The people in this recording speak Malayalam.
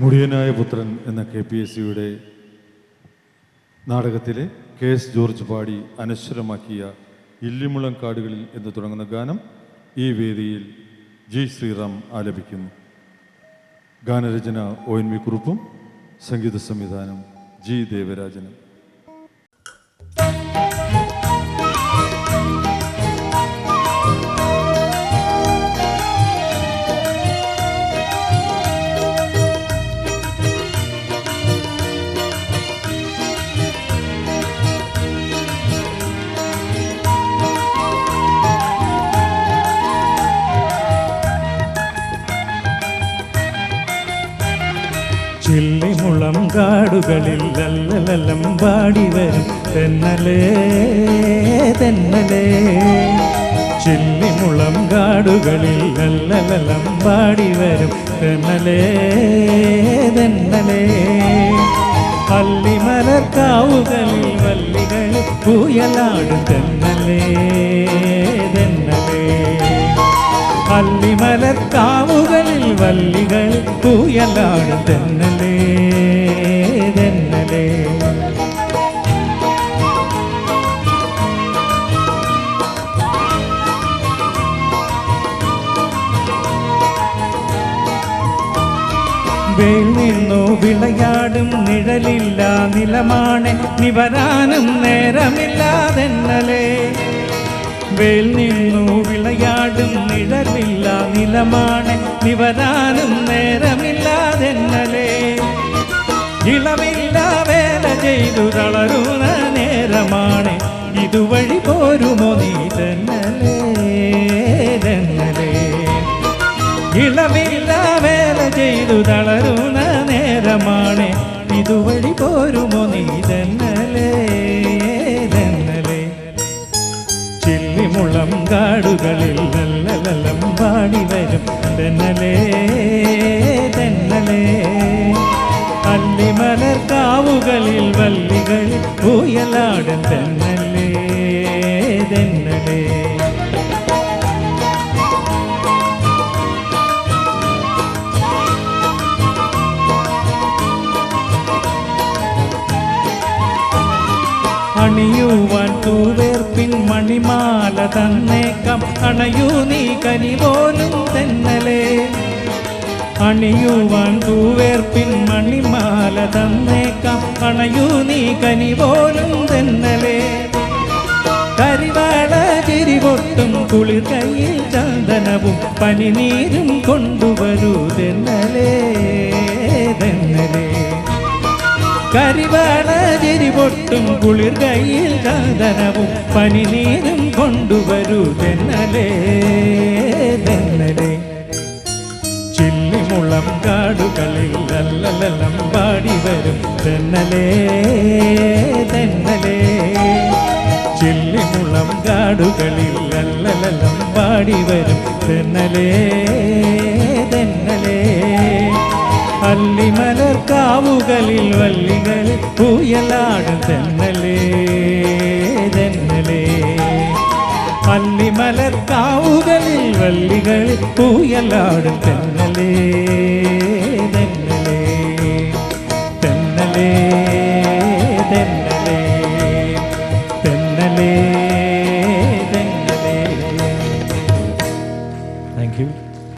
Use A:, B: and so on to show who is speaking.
A: മുടിയനായ പുത്രൻ എന്ന കെ പി എസ് സിയുടെ നാടകത്തിലെ കെ എസ് ജോർജ് പാടി അനശ്വരമാക്കിയ ഇല്ലിമുളം കാടുകളിൽ എന്ന് തുടങ്ങുന്ന ഗാനം ഈ വേദിയിൽ ജി ശ്രീറാം ആലപിക്കുന്നു. ഗാനരചന ഒ എൻ വി കുറുപ്പും സംഗീത സംവിധാനം ജി ദേവരാജനും.
B: ചില്ലിമുളം കാടുകളിൽ ലല്ലലല്ലം പാടി വരും. തെന്നലേ തെന്നലേ. ചില്ലിമുളം കാടുകളിൽ ലല്ലലല്ലം പാടി വരും. തെന്നലേ തെന്നലേ. അല്ലിമലക്കാവുകളിൽ വല്ലികൾ പൂയലാടും. തെന്നലേ തെന്നലേ. അല്ലിമലക്കാവുകളിൽ വല്ലികൾ പൂയലാടും തെന്നലേ തെന്നലേ. വിളയാടും നിഴലില്ല നിലമാണ് നിവരാനും നേരമില്ലാതെന്നലേ വേൽ നിന്നു വിളയാടും നിഴലില്ല നിലമാണ്. നിവരാനും നേരമില്ലാതെന്നലേ. ഇളമില്ല വേല ചെയ്തു തളരുന്ന നേരമാണ്. ഇതുവഴി പോരുമോ നീ തന്നലേ തന്നലേ. ഇളവില്ല വേല ചെയ്തു തളരുന്ന കാടുകളിൽ നല്ല നല്ലം പാടി വരും. തെന്നലേ തെന്നലേ. അല്ലിമലർ കാവുകളിൽ വല്ലികളിൽ പൂയലാടും തെന്നലേ തെന്നലേ. അണിയുവാൻ തൂവേർപ്പിൻ മണിമാല തന്നേക്കാം. അണയൂ നീ കനി പോലും തെന്നലേ. അണിയുവാൻ തൂവേർപ്പിൻ മണിമാല തന്നേക്കാം. അണയൂ നീ കനി പോലും തെന്നലേ. കരിവാള ചിരിപൊട്ടും കുളിർ കയ്യിൽ ചന്ദനവും പനിനീരും കൊണ്ടുവരൂ തെന്നലേ തെന്നലേ. കരിവാള ചിരിപൊട്ടും കുളിർ കയ്യിൽ ചന്ദനവും പനിനീരും കൊണ്ടുവരൂ തെന്നലേ. ചില്ലിമുളം കാടുകളിൽ ലല്ലലല്ലം പാടി വരും തെന്നലേ തെന്നലേ. ചില്ലിമുളം കാടുകളിൽ ലല്ലലല്ലം പാടി വരും തെന്നലേ. അല്ലിമലർ കാവുകളിൽ വല്ലികളിൽ പൂയലാടും തെന്നലേ തെന്നലേ അല്ലിമലർ കാവുകളിൽ വല്ലികളിൽ പൂയലാടും തെന്നലേ